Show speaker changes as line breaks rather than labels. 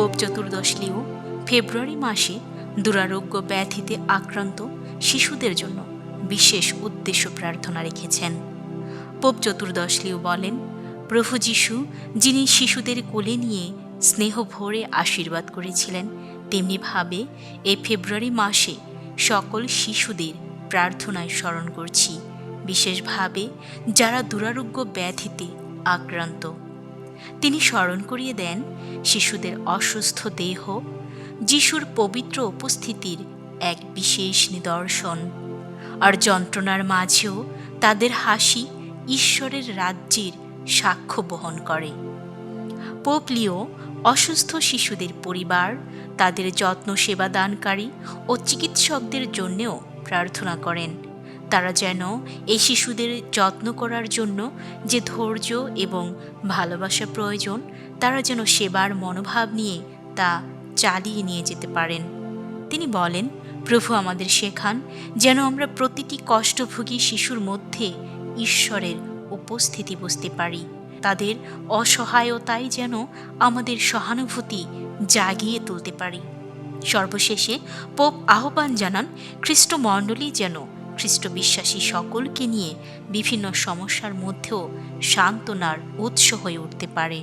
Pope চতুর্দশ লিও ফেব্রুয়ারি মাসে দুরারোগ্য ব্যাধিতে আক্রান্ত শিশুদের জন্য বিশেষ উদ্দেশ্য প্রার্থনা রেখেছেন। পোপ চতুর্দশ লিও বলেন, প্রভু যিশু যিনি শিশুদের কোলে নিয়ে স্নেহ ভরে আশীর্বাদ করেছিলেন তেমনিভাবে এই ফেব্রুয়ারি মাসে সকল শিশুদের প্রার্থনায় স্মরণ করছি। বিশেষভাবে যারা দুরারোগ্য ব্যাধিতে আক্রান্ত তিনি স্মরণ করিয়ে দেন শিশুদের অসুস্থ দেহ, যিশুর পবিত্র উপস্থিতির এক বিশেষ নিদর্শন। আর যন্ত্রণার মাঝেও তাদের হাসি ঈশ্বরের রাজ্যের সাক্ষ্য বহন করে। পোপলিও অসুস্থ শিশুদের পরিবার, তাদের যত্ন সেবাদানকারী ও চিকিৎসকদের জন্যেও প্রার্থনা করেন। তারা যেন এই শিশুদের যত্ন করার জন্য যে ধৈর্য এবং ভালোবাসা প্রয়োজন, তারা যেন সেবার মনোভাব নিয়ে তা চালিয়ে নিয়ে যেতে পারেন। তিনি বলেন, প্রভু আমাদের শেখান যেন আমরা প্রতিটি কষ্টভোগী শিশুর মধ্যে ঈশ্বরের উপস্থিতি বুঝতে পারি। তাদের অসহায়তায় যেন আমাদের সহানুভূতি জাগিয়ে তুলতে পারি। সর্বশেষে পোপ আহ্বান জানান, খ্রিস্টমণ্ডলী যেন খ্রিস্ট বিশ্বাসী সকলকে নিয়ে বিভিন্ন সমস্যার মধ্যেও সান্ত্বনার উৎস হয়ে উঠতে পারে।